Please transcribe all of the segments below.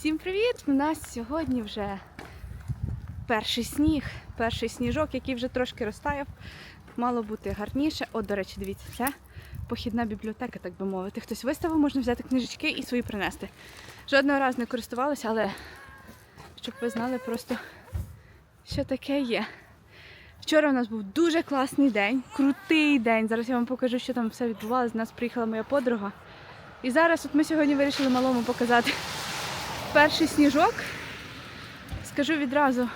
Всім привіт! У нас сьогодні вже перший сніг, перший сніжок, який вже трошки розтаяв. Мало бути гарніше. От, до речі, дивіться, це похідна бібліотека, так би мовити. Хтось виставив, можна взяти книжечки і свої принести. Жодного разу не користувалася, але щоб ви знали просто, що таке є. Вчора у нас був дуже класний день, крутий день. Зараз я вам покажу, що там все відбувалося. З нас приїхала моя подруга. І зараз от ми сьогодні вирішили малому показати перший сніжок. Скажу відразу,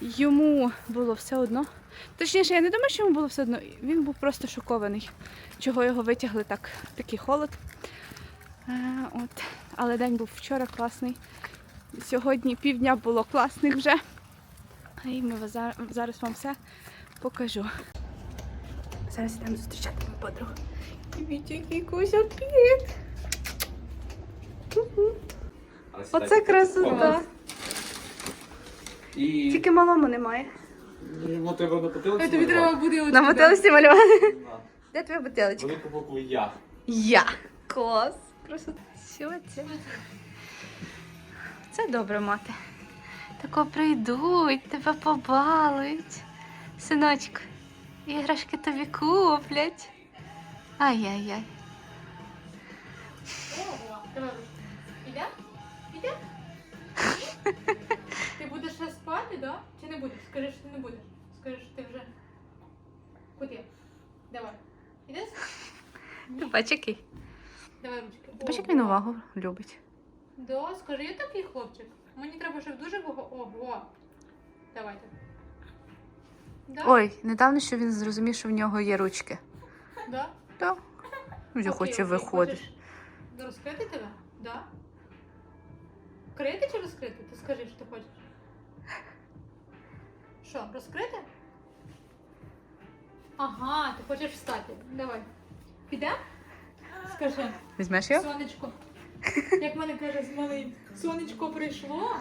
йому було все одно. Точніше, я не думаю, що йому було все одно. Він був просто шокований, чого його витягли так, такий холод. Е, от. Але день був вчора класний. Сьогодні півдня було класних вже. І ми зараз вам все покажу. Зараз йдемо зустрічати мою подругу. Дивіться, який Кузя пік. Оце красота. І Тільки малому немає. йому треба на потилиці. Тобі треба буде На мотилості малювати. Де твоя бутилочка? Велику букву Я. Я. Клас. Красота. Що це? Це добре мати. Тако прийдуть, тебе побалують. Синочку, іграшки тобі куплять. Ай-яй-яй. Да? Чи не будеш? Скажи, що ти не будеш. Скажи, що ти вже. Куди? Давай. Іде? Ти бач, який? Давай ручки. Ти бач, як він увагу любить. Да, скажи, я такий хлопчик. Мені треба, щоб дуже було. Ого. Давайте. Да? Ой, недавно що він зрозумів, що в нього є ручки. Да? Так. Вже Окей, хоче окей. виходити. Хочеш Розкрити тебе? Да? Крити чи розкрити? Ти скажи, що ти хочеш. Що, розкрити? Ага, ти хочеш встати. Давай. Піде? Скажи, Візьмеш його? сонечко. Як мене каже з малим, сонечко прийшло.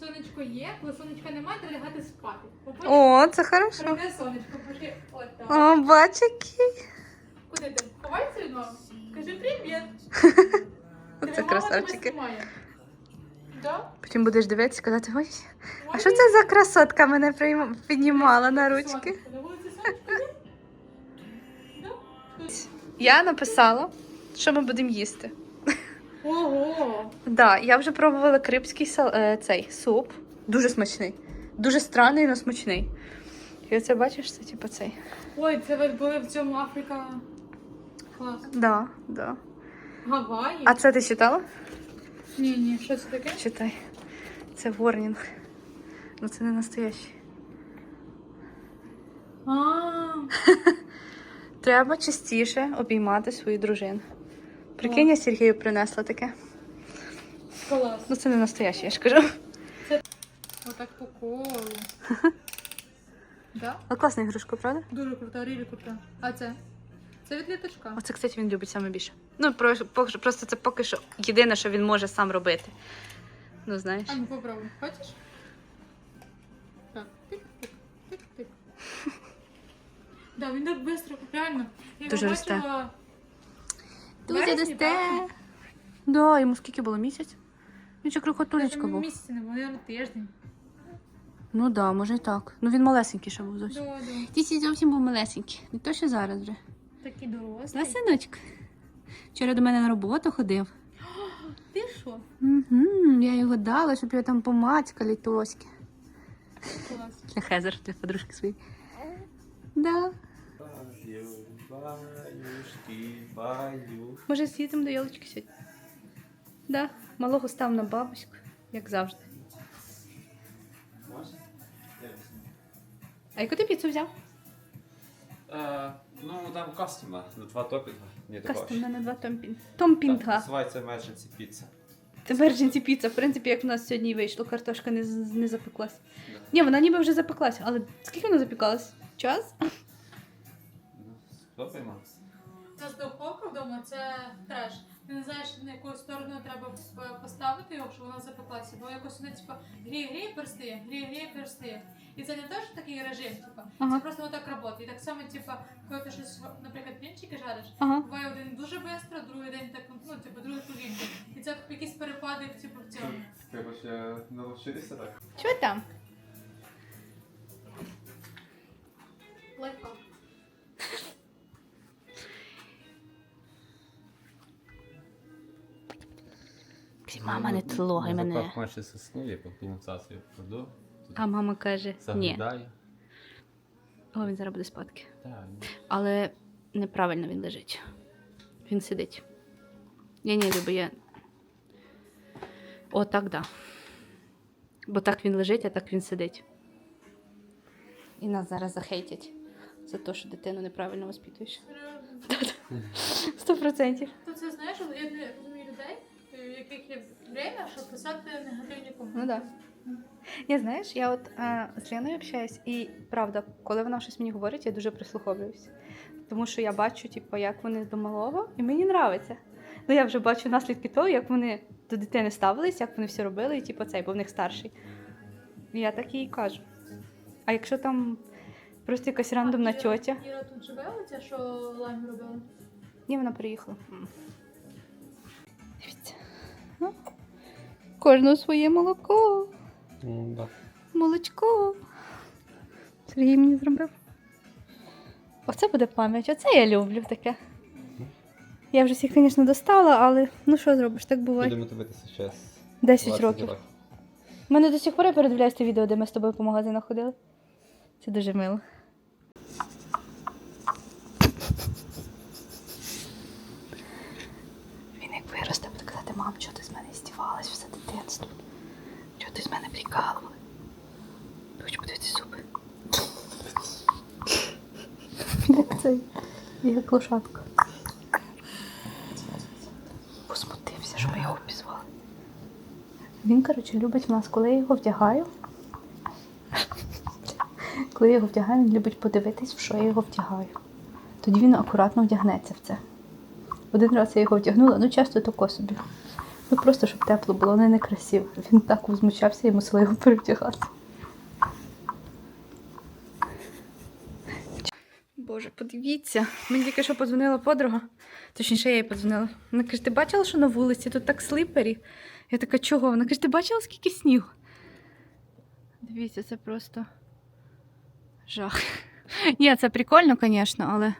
Сонечко є, коли сонечка немає, треба лягати спати. Побачиш? О, це хорошо. Прийде сонечко, пошли. О, бач, який. Куди ти? Ховайся від мами? Кажи привіт. Мама красавчики. Да? Потім будеш дивитися і казати, ой, а що це за красотка мене прийм- піднімала на ручки? На вулиці сонечко є? Да? Я написала, що ми будемо їсти. Ого! Да, я вже пробувала крипський сал- е, цей суп. Дуже смачний. Дуже странний, але смачний. І оце бачиш, це типу цей. Ой, це ви були в цьому Африка. Клас. Да, да. Гаваї? А це ти читала? Ні, ні, що це таке? Читай. Це ворнінг. Ну це не настоящий. А, Треба частіше обіймати свою дружину. Прикинь, я Сергію принесла таке. клас. Ну це не настояще, я ж кажу. Отак по колу. Да? А класна ігрушка, правда? Дуже крута, рілі крута. А це? Це від літачка. Оце, кстати, він любить саме більше. Ну, про- поки просто це поки що єдине, що він може сам робити. Ну, знаєш. А ну попробуй. Хочеш? Так, тик-тик, тик-тик. Да, він так швидко, реально. Я його Дуже росте. бачила Дуже вересні, дасте. правда? Да, йому скільки було місяць? Він ще крохотулечка був. місяці не було, мабуть, тиждень. Ну так, да, може і так. Ну він малесенький ще був зовсім. Да, да. Тісі зовсім був малесенький. Не то, що зараз вже. Такий дорослий. Да, синочка? Вчора до мене на роботу ходив. Ти що? Угу, я його дала, щоб його там помацькали тоськи. Клас. Для Хезер, для подружки своєї. Да. Баю, баюшки, баю. Може, з'їдемо до ялочки сьогодні? Да. Малого став на бабуську, як завжди. Можна? А яку ти піцу взяв? Е, Ну, там кастомна, на два топінга. Ні, на два томпін. Так, Томпінга. Називається emergency pizza. Це emergency піца. В принципі, як в нас сьогодні і вийшло, картошка не, з- не запеклась. Да. Ні, вона ніби вже запеклась, але скільки вона запікалась? Час? Ну, Спробуємо. Це з духовка вдома, це треш. Ти не знаєш, на яку сторону треба поставити його, щоб вона запеклася. Бо якось вона гріє, гріє, перстиє, гріє, гріє, перстиє. І це не теж такий режим, типа, Ага. це просто отак працює. І так само, типа, коли ти щось, наприклад, блінчики жариш, Ага. буває один дуже швидко, другий день так, ну, типу, другий повільно. І це якісь перепади, типу, в цьому. Треба ще навчитися так. Що там? Лайфхак. Мама, не тлогай мене. Так майже соснує по пінцацію вкладу. А мама каже, ні. О, він зараз буде спадки. Так. Але неправильно він лежить. Він сидить. Я не люблю, я. О, так, да. Бо так він лежить, а так він сидить. І нас зараз захейтять за те, що дитину неправильно воспитуєш. Сто процентів. То це знаєш, я не розумію людей, яких є время, щоб писати негативні коменти. Ну да. Я знаєш, я от е, з Леною общаюсь, і правда, коли вона щось мені говорить, я дуже прислуховуюся. Тому що я бачу, типу, як вони до малого, і мені подобається. Ну я вже бачу наслідки того, як вони до дитини ставились, як вони все робили, і типу цей, бо в них старший. І я так їй кажу. А якщо там просто якась рандомна Іра- тьотя, Іра тут живе, оця, що лаймі робила? ні, вона приїхала. Кожного своє молоко. Ну, да. Молочко. Сергій мені зробив. Оце буде пам'ять, оце я люблю таке. Я вже всіх, звісно, достала, але ну що зробиш, так буває. Будемо дивитися зараз. 10 років. У мене до сих пор я передивляюсь те відео, де ми з тобою по магазинах ходили. Це дуже мило. Він як виросте, буде казати, мам, чого ти з мене здівалась все дитинство? Чого ти з мене прикалувала? Хочу подивитися зуби. Як цей, як лошадка. Посмутився, що ми його пізвали. Він, коротше, любить в нас, коли я його вдягаю. Коли я його вдягаю, він любить подивитись, в що я його вдягаю. Тоді він акуратно вдягнеться в це. Один раз я його вдягнула, ну часто тако собі. Ну просто щоб тепло було, не некрасиво. Він так возмущався і мусила його перевдягати. Боже, подивіться. Мені тільки що подзвонила подруга. Точніше, я їй подзвонила. Вона каже, ти бачила, що на вулиці тут так слипері? Я така, чого? Вона каже, ти бачила, скільки снігу? Дивіться, це просто жах. Ні, це прикольно, звісно, але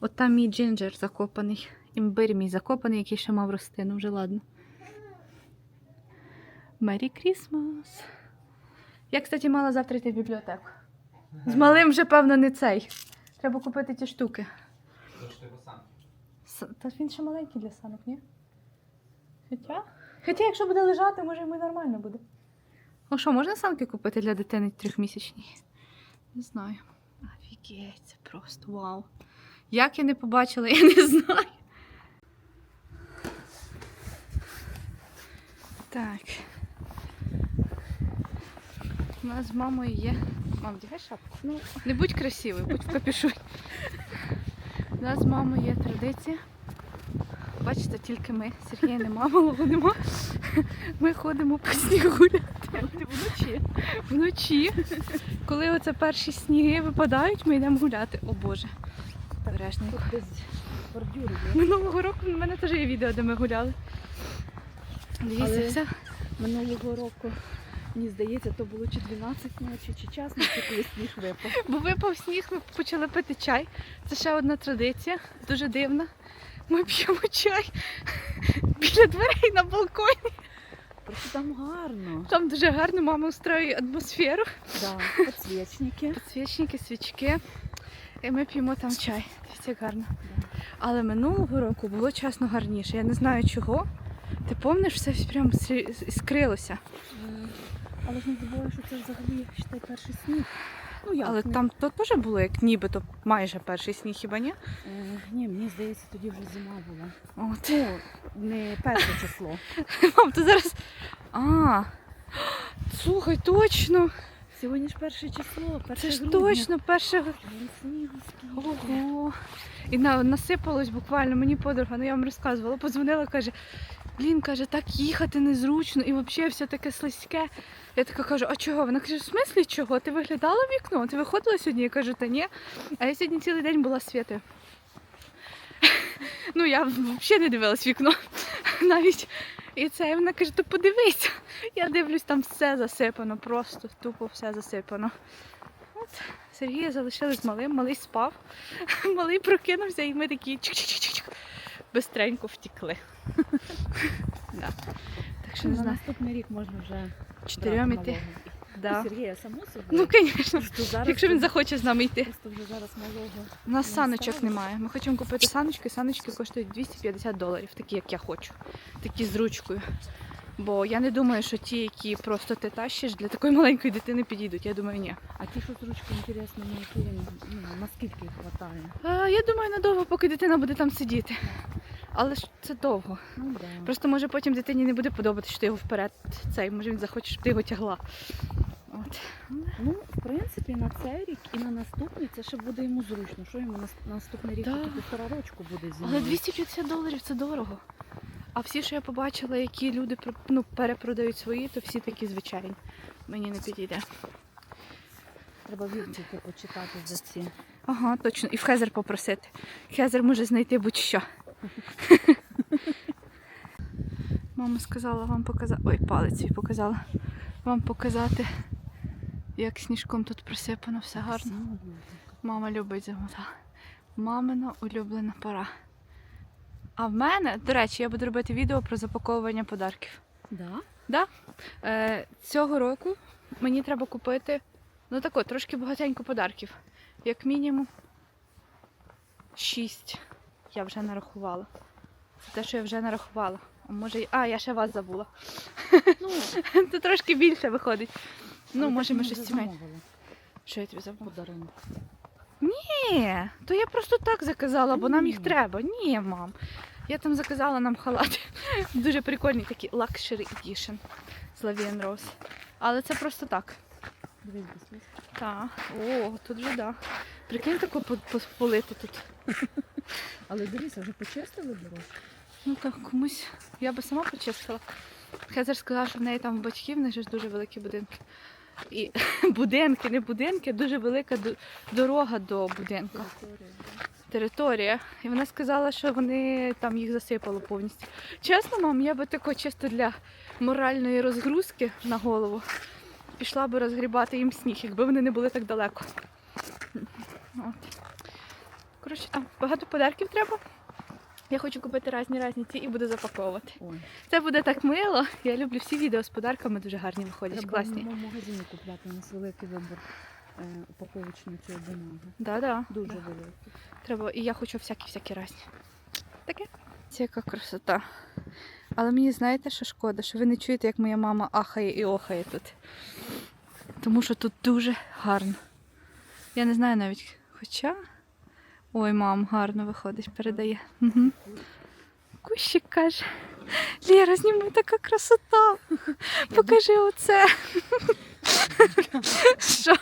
от там мій джинджер закопаний. Імбир мій закопаний, який ще мав рости, ну вже ладно. Мері Крісмас. Я, кстати, мала завтра йти в бібліотеку. З малим вже, певно, не цей. Треба купити ті штуки. С- Та він ще маленький для санок, ні? Хоча? Хоча, якщо буде лежати, може йому й нормально буде. О, що, можна санки купити для дитини трьохмісячній? Не знаю. Офігеть, це просто вау. Як я не побачила, я не знаю. Так. У нас з мамою є. Мам, дягай шапку. Ну, не будь красивою, будь в капюшоні. У нас з мамою є традиція. Бачите, тільки ми. Сергія нема, малого нема. Ми ходимо по снігу гуляти. Вночі. Вночі. Коли оце перші сніги випадають, ми йдемо гуляти. О Боже. Бережненько. Минулого року в мене теж є відео, де ми гуляли. Дивіться, все. Минулого року, мені здається, то було чи 12 ночі, чи час ночі, коли сніг випав. Бо випав сніг, ми почали пити чай. Це ще одна традиція, дуже дивна. Ми п'ємо чай біля дверей на балконі. Просто там гарно. Там дуже гарно мама устроює атмосферу. Да, підсвічники. Підсвічники, свічки. І ми п'ємо там чай. Дивіться, як гарно. Але минулого року було чесно гарніше. Я не знаю чого. Ти пам'ятаєш, все прям іскрилося. Але ж не забуваю, що це взагалі, вважаю, перший сніг. Ну як? Але не- там то теж було як нібито майже перший сніг, хіба ні? Е, ні, мені здається, тоді вже зима була. От. Ну, не перше число. Мам, ти зараз. А. Слухай, точно. Сьогодні ж перше число, перше Це ж грудня. точно перше. Але снігу скільки. Ого. І на, насипалось буквально мені подруга, ну я вам розказувала, подзвонила, каже, блін, каже, так їхати незручно і взагалі все таке слизьке. Я така кажу, а чого? Вона каже, в смислі чого? Ти виглядала в вікно? Ти виходила сьогодні? Я кажу, та ні. А я сьогодні цілий день була світою. Ну, я взагалі не дивилась в вікно навіть. І це і вона каже, то подивися. Я дивлюсь, там все засипано, просто тупо все засипано. От, Сергія залишили з малим, малий спав, малий прокинувся, і ми такі чик-чик-чик-чик, бистренько втікли. Так що не знаю, наступний рік можна вже чотирьом іти. Да. Сергія, само собою. Ну, звісно, якщо він захоче з нами йти. Просто вже зараз малого. У нас саночок немає. Ми хочемо купити саночки. Саночки коштують 250 доларів, такі як я хочу. Такі з ручкою. Бо я не думаю, що ті, які просто ти тащиш, для такої маленької дитини підійдуть. Я думаю, ні. А ті, що з ручкою, інтересно, на які ну, наскільки їх. А, я думаю, надовго, поки дитина буде там сидіти. Але ж це довго. Ну да. Просто може потім дитині не буде подобатися, що ти його вперед цей, може він захоче, щоб ти його тягла. От. Ну, в принципі, на цей рік і на наступний це ще буде йому зручно. Що йому на, на наступний рік Да. півтора рочку буде зі Але 250 доларів це дорого. А всі, що я побачила, які люди ну, перепродають свої, то всі такі звичайні. Мені не підійде. Треба відгуки почитати за ці. Ага, точно. І в Хезер попросити. Хезер може знайти будь-що. Мама сказала вам показати. Ой, палець свій показала. Вам показати, як сніжком тут присипано, все гарно. Мама любить зиму, так. Мамина улюблена пора. А в мене, до речі, я буду робити відео про запаковування подарків. Да? Е, цього року мені треба купити ну тако, трошки багатенько подарків. Як мінімум шість. Я вже нарахувала. Це те, що я вже нарахувала. А може, а, я ще вас забула. Ну, Це трошки більше виходить. Ну, може, ми щось сімейне. Що я тобі забула? Подарунок. Ні, то я просто так заказала, бо нам їх треба. Ні, мам. Я там заказала нам халати. Дуже прикольні такі Luxury Edition з Lavian Rose. Але це просто так. Дивись, ласка. Так. О, тут же да. Прикинь таку по- по- полити тут. Але дивися, вже почистили дорожку? Ну так, комусь. Я би сама почистила. Хезер сказала, що в неї там батьків, в них же ж дуже великі будинки. І будинки, не будинки, дуже велика дорога до будинку. територія. І вона сказала, що вони там їх засипало повністю. Чесно, мам, я би тако чисто для моральної розгрузки на голову пішла би розгрібати їм сніг, якби вони не були так далеко. От. Коротше, там багато подарків треба. Я хочу купити різні різні ці і буду запаковувати. Ой, Це буде так мило. Я люблю всі відео з подарками, дуже гарні виходять, треба класні. в магазині купляти, у нас великий вибір е, упаковочної цієї бумаги. Да-да. Дуже да. великий. Треба, і я хочу всякі-всякі різні. Таке. Це яка красота. Але мені знаєте, що шкода, що ви не чуєте, як моя мама ахає і охає тут. Тому що тут дуже гарно. Я не знаю навіть. Хоча. Ой, мам, гарно виходить, передає. Угу. Кущик каже. Лєра, зніми така красота. Покажи оце. Що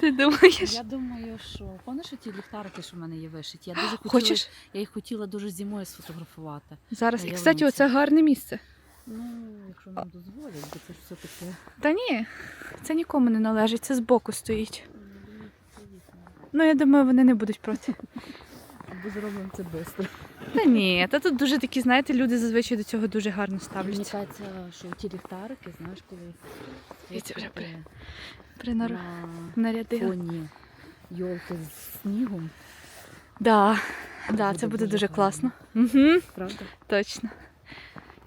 ти думаєш? Я думаю, що пам'ятаєш ті ліхтарики, що в мене є вишиті? Я дуже хотіла, Хочеш? я їх хотіла дуже зимою сфотографувати. Зараз. І, кстати, оце гарне місце. Ну, якщо нам дозволять, бо це ж все таке. Та ні, це нікому не належить, це збоку стоїть. Ну, я думаю, вони не будуть проти. Або зробимо це швидко. Та ні, та тут дуже такі, знаєте, люди зазвичай до цього дуже гарно Мені ставляться. кажеться, що ті ліхтарики, знаєш, коли І це вже світити Принар... на Нарядила. фоні йолки з снігом, Да, да, Буде це буде дуже дуже класно. Угу, правда? точно.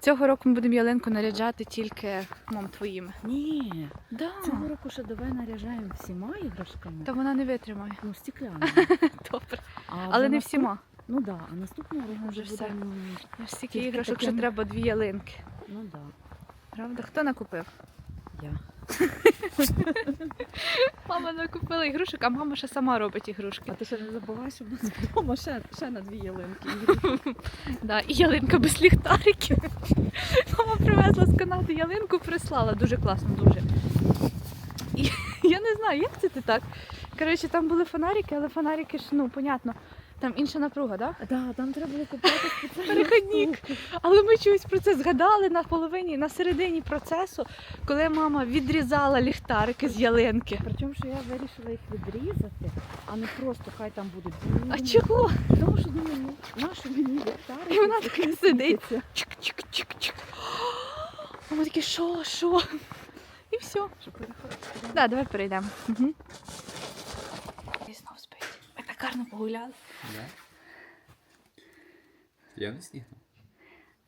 Цього року ми будемо ялинку наряджати тільки мам твоїми. Ні, Да. цього року ще давай наряжаємо всіма іграшками. Та вона не витримає. Ну, стекляними. Добре. А Але не всіма. Ну так, да, а наступного року Вже все. будемо. Я ж стільки іграшок, що треба дві ялинки. Ну так, да, Правда? Хто накупив? я. Мама накупила ігрушок, а мама ще сама робить ігрушки. А ти ще не забувай, що в нас вдома ще, ще на дві ялинки. Да, і ялинка без ліхтариків. Мама привезла з Канади ялинку, прислала. Дуже класно, дуже. І, Я не знаю, як це ти так. Коротше, там були фонарики, але фонарики ж, ну, понятно, там інша напруга, так? Да? Да, там треба було купити спеціальну Переходник. штуку. Але ми чогось про це згадали на половині, на середині процесу, коли мама відрізала ліхтарики з ялинки. Причому, що я вирішила їх відрізати, а не просто хай там будуть. А чого? Тому що думаю, ну, нащо мені ліхтарики? І вона така сидить. Чик-чик-чик-чик. А ми такі, що, що? І все. Щоб переходити. Да, давай перейдемо. Угу. І знов спить. Ми так гарно погуляли. Да? Я не сніг.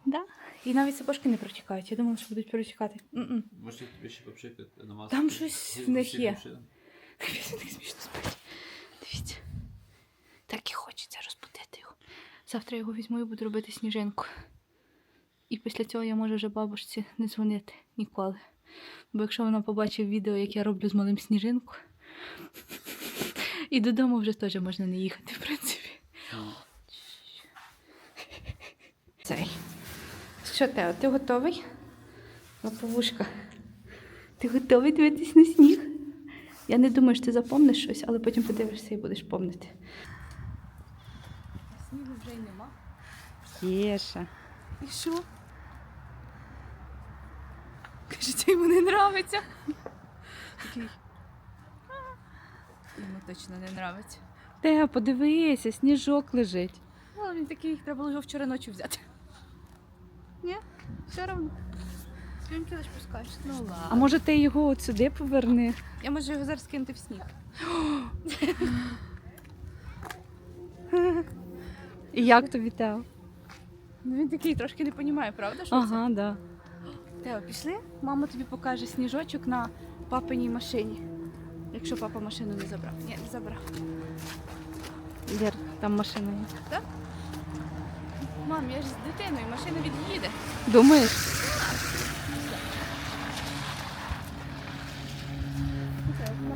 Да. І навіть сапожки не протікають. Я думала, що будуть протікати. М-м. Може тобі ще попшикати на маску? Там щось в них є. Дивіться, так смішно спить. Дивіться. Так і хочеться розбудити його. Завтра я його візьму і буду робити сніжинку. І після цього я можу вже бабушці не дзвонити ніколи. Бо якщо вона побачить відео, як я роблю з малим сніжинку, і додому вже теж можна не їхати, в принципі. Цей. Що Тео, ти готовий? Лаповушка. Ти готовий дивитись на сніг? Я не думаю, що ти запомниш щось, але потім подивишся і будеш помнити. Снігу вже й нема. Єша. І що? Каже, це йому не нравиться. Такий. Йому точно не нравиться. Тео, подивися, сніжок лежить. Але він такий, треба було його вчора ночі взяти. Ні? Все одно. Ти лиш пускаєш. Ну ладно. А може ти його от сюди поверни? Я можу його зараз кинути в сніг. І як тобі Тео? Ну він такий трошки не розуміє, правда? Що це? Ага, да. Тео, пішли? Мама тобі покаже сніжочок на папиній машині. Якщо папа машину не забрав. Ні, не забрав. Лєр, там машина є. Так? Мам, я ж з дитиною, машина від'їде. Думаєш?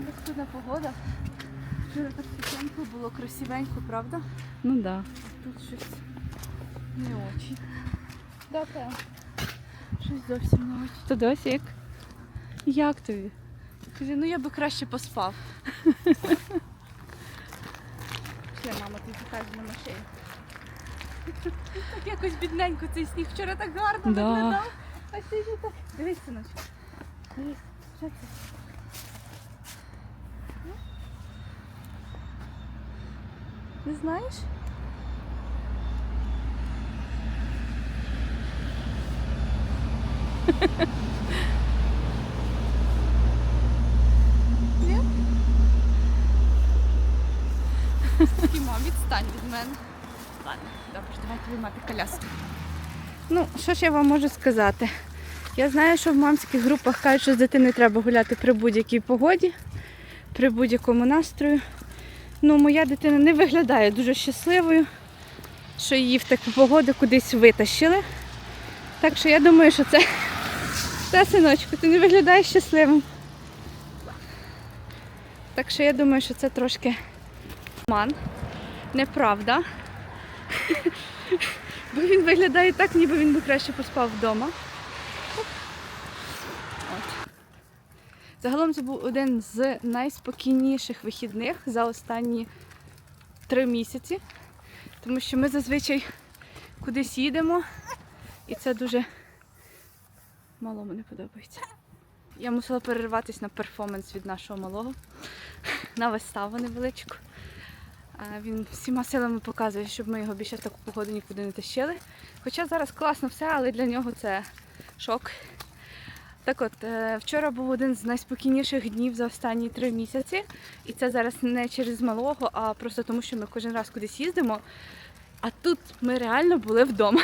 Безстудна погода. Вчора так було, красивенько, правда? Ну да. Тут щось не очі. Да, так. Щось зовсім не очі. То досік. Як тобі? Каже, ну я би краще поспав. Ще мама тобі покаже на машині. Так якось бідненько цей сніг вчора так гарно Да. виглядав. А сьогодні так. Дивись, синочок. Дивись, що це? Ну? Не знаєш? Ні? Такий, мам, від мене. Ладно, добре, давайте виймати коляску. Ну, що ж я вам можу сказати? Я знаю, що в мамських групах кажуть, що з дитиною треба гуляти при будь-якій погоді, при будь-якому настрою. Ну, моя дитина не виглядає дуже щасливою, що її в таку погоду кудись витащили. Так що я думаю, що це. Та, синочку, ти не виглядаєш щасливим. Так що я думаю, що це трошки ман. Неправда. Бо він виглядає так, ніби він би краще поспав вдома. От. Загалом це був один з найспокійніших вихідних за останні три місяці. Тому що ми зазвичай кудись їдемо, і це дуже малому не подобається. Я мусила перерватися на перформанс від нашого малого, на виставу невеличку. Він всіма силами показує, щоб ми його більше в таку погоду нікуди не тащили. Хоча зараз класно все, але для нього це шок. Так от, е, вчора був один з найспокійніших днів за останні три місяці. І це зараз не через малого, а просто тому, що ми кожен раз кудись їздимо. А тут ми реально були вдома.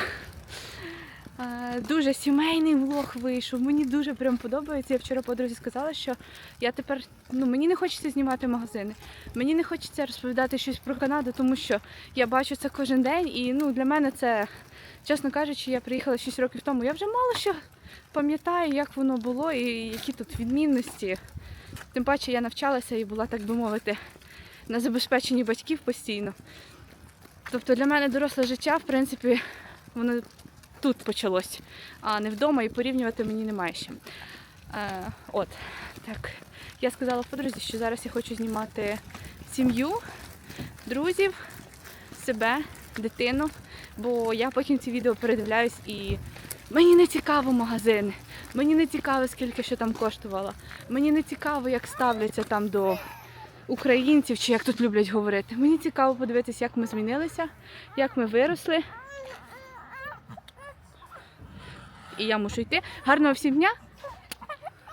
Е, Дуже сімейний влог вийшов. Мені дуже прям подобається. Я вчора подрузі сказала, що я тепер ну мені не хочеться знімати магазини. Мені не хочеться розповідати щось про Канаду, тому що я бачу це кожен день, і ну для мене це, чесно кажучи, я приїхала 6 років тому. Я вже мало що пам'ятаю, як воно було і які тут відмінності. Тим паче я навчалася і була, так би мовити, на забезпеченні батьків постійно. Тобто для мене доросле життя, в принципі, воно тут почалось, а не вдома, і порівнювати мені немає чим. Е, от. Так, я сказала подрузі, що зараз я хочу знімати сім'ю, друзів, себе, дитину, бо я потім ці відео передивляюсь і мені не цікаво магазини, мені не цікаво, скільки що там коштувало. Мені не цікаво, як ставляться там до українців, чи як тут люблять говорити. Мені цікаво подивитися, як ми змінилися, як ми виросли. І я мушу йти. Гарного всім дня!